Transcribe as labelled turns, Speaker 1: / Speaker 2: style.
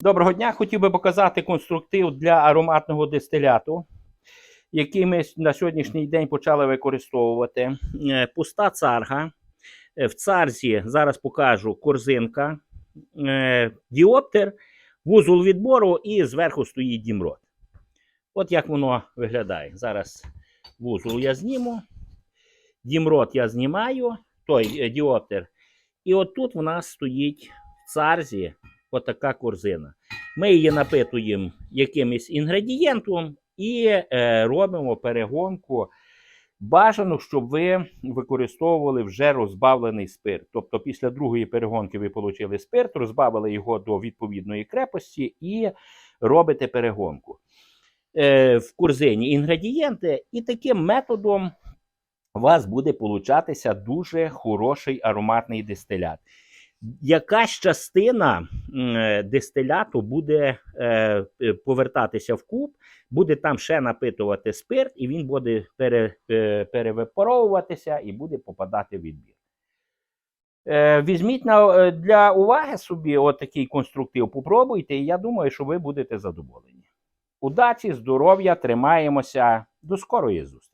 Speaker 1: Доброго дня! Хотів би показати конструктив для ароматного дистиляту, який ми на сьогоднішній день почали використовувати. Е, Пуста царга. Е, В царзі зараз покажу корзинка, е, діоптер, вузол відбору і зверху стоїть дімрот. От як воно виглядає. Зараз вузол я зніму, дімрот я знімаю, той діоптер. І от тут в нас стоїть в царзі отака корзина. Ми її напитуємо якимось інгредієнтом і е, робимо перегонку. Бажано, щоб ви використовували вже розбавлений спирт. Тобто, після другої перегонки ви отримали спирт, розбавили його до відповідної крепості і робите перегонку. Е, в корзині інгредієнти, і таким методом у вас буде получатися дуже хороший ароматний дистилят. Якась частина е, дистиляту буде е, е, повертатися в куб, буде там ще напитувати спирт, і він буде пере, перевипаровуватися і буде попадати в відбір. Візьміть на, для уваги собі отакий конструктив, попробуйте, і я думаю, що ви будете задоволені. Удачі, здоров'я, тримаємося. До скорої зустрічі!